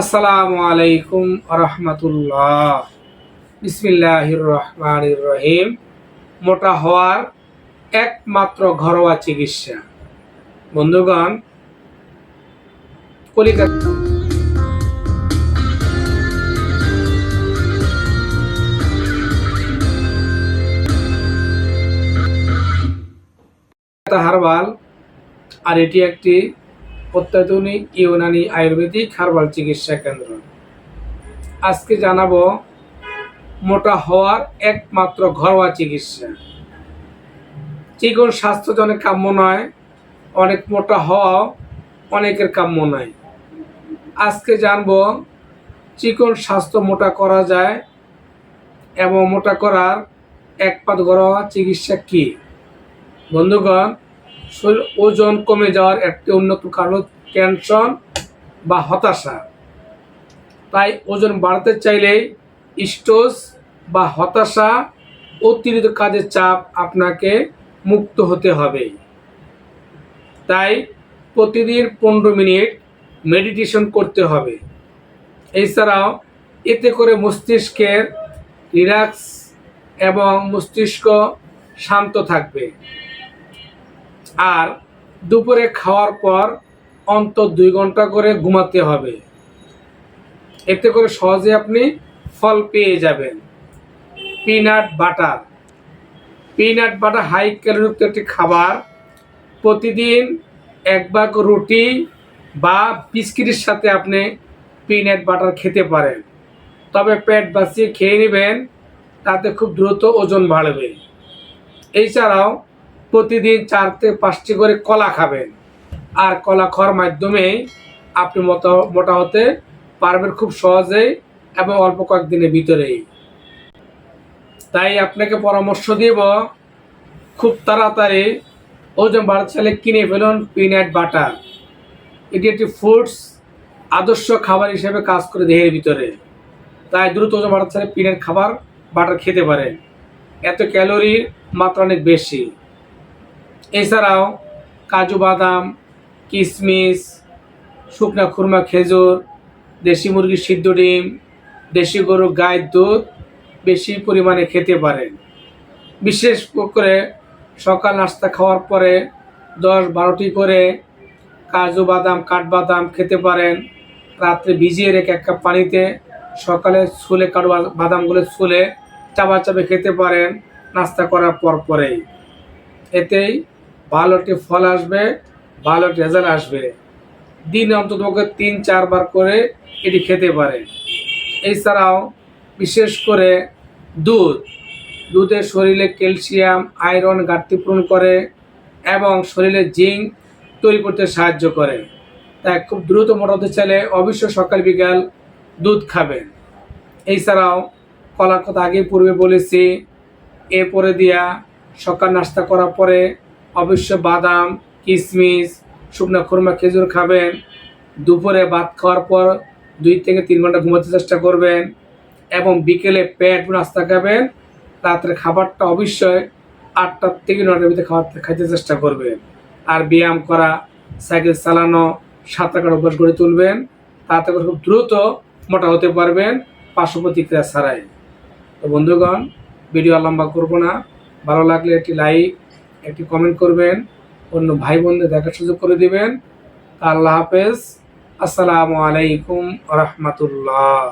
আসসালামু আলাইকুম রহমতুল্লাহ বিসমিল্লাহির রহমানির রহিম মোটা হওয়ার একমাত্র ঘরোয়া চিকিৎসা। বন্ধুগণ কলিকাতা হারবাল, আর এটি একটি অত্যাধুনিক ইউনানি আয়ুর্বেদিক হার্বাল চিকিৎসা কেন্দ্র। আজকে জানাব, মোটা হওয়ার একমাত্র ঘরোয়া চিকিৎসা। চিকন স্বাস্থ্যজনের কাম্য নয়, অনেক মোটা হওয়াও অনেকের কাম্য নয়। আজকে জানব, চিকন স্বাস্থ্য মোটা করা যায় এবং মোটা করার একপাত ঘরোয়া চিকিৎসা কী? বন্ধুগণ ওজন কমে যাওয়ার একটি অন্যতম কারণ টেনশন বা হতাশা। তাই ওজন বাড়াতে চাইলে স্টোজ বা হতাশা, অতিরিক্ত কাজের চাপ আপনাকে মুক্ত হতে হবে। তাই প্রতিদিন পনেরো মিনিট মেডিটেশন করতে হবে। এছাড়াও এতে করে মস্তিষ্কের রিল্যাক্স এবং মস্তিষ্ক শান্ত থাকবে। আর দুপুরে খাওয়ার পর অন্তত দুই ঘণ্টা করে ঘুমাতে হবে। এতে করে সহজে আপনি ফল পেয়ে যাবেন। Peanut butter. Peanut butter high ক্যালোরিযুক্ত একটি খাবার। প্রতিদিন এক ভাগ রুটি বা বিস্কিটের সাথে আপনি পিনাট বাটার খেতে পারেন। তবে পেট বাঁচিয়ে খেয়ে নেবেন, তাতে খুব দ্রুত ওজন বাড়বে। এছাড়াও প্রতিদিন চার থেকে পাঁচটি করে কলা খাবেন। আর কলা খাওয়ার মাধ্যমে আপনি মতো মোটা হতে পারবেন খুব সহজেই এবং অল্প কয়েকদিনের ভিতরেই। তাই আপনাকে পরামর্শ দিব, খুব তাড়াতাড়ি ওজন বাড়াতে কিনে ফেলুন পিনাট বাটার। এটি একটি ফুডস আদর্শ খাবার হিসেবে কাজ করে দেহের ভিতরে। তাই দ্রুত ওজন বাড়াতে পিনাট খাবার, বাটার খেতে পারেন। এত ক্যালোরির মাত্রা অনেক বেশি। এছাড়াও কাজু বাদাম কিশমিশ শুকনা খুরমা খেজুর, দেশি মুরগির সিদ্ধ ডিম, দেশি গরুর গায়ের দুধ বেশি পরিমাণে খেতে পারেন। বিশেষ করে সকাল নাস্তা খাওয়ার পরে দশ বারোটি করে কাজু বাদাম কাঠবাদাম খেতে পারেন। রাত্রে ভিজিয়ে রেখে এক কাপ পানিতে সকালে ছুলে কাঠু বাদামগুলো ছুলে চাপা চাপে খেতে পারেন নাস্তা করার পর পরেই। এতেই ভালো একটি ফল আসবে ভালো রেজাল্ট আসবে। দিন অন্তত তিন, চারবার করে এটি খেতে পারে। এছাড়াও বিশেষ করে দুধ। দুধে শরীরে ক্যালসিয়াম, আয়রন ঘাটতি পূরণ করে এবং শরীরে জিঙ্ক তৈরি করতে সাহায্য করে। তাই খুব দ্রুত মোটাতে চাইলে অবশ্যই সকাল, বিকাল দুধ খাবেন। এছাড়াও কলার কথা আগে পূর্বে বলেছি, এরপরে দিয়া সকাল নাস্তা করার পরে অবশ্য বাদাম কিশমিশ শুকনো খুরমা, খেজুর খাবেন। দুপুরে ভাত খাওয়ার পর দুই থেকে তিন ঘণ্টা ঘুমাতে চেষ্টা করবেন এবং বিকেলে পেট নাস্তা খাবেন। রাত্রে খাবারটা অবশ্যই আটটার থেকে নটার ভিতরে খাওয়ার খাইতে চেষ্টা করবেন। আর ব্যায়াম করা, সাইকেল চালানো, সাঁতার কাটা অভ্যাস গড়ে তুলবেন। তাতে করে খুব দ্রুত মোটা হতে পারবেন পার্শ্ব প্রতিক্রিয়া ছাড়াই। তো বন্ধুগণ, ভিডিও লম্বা করব না। ভালো লাগলে একটি লাইক একটি কমেন্ট করবেন, অন্য ভাই বোনদের দেখার সুযোগ করে দিবেন। আল্লাহ হাফেজ। আসসালামু আলাইকুম রহমতুল্লাহ।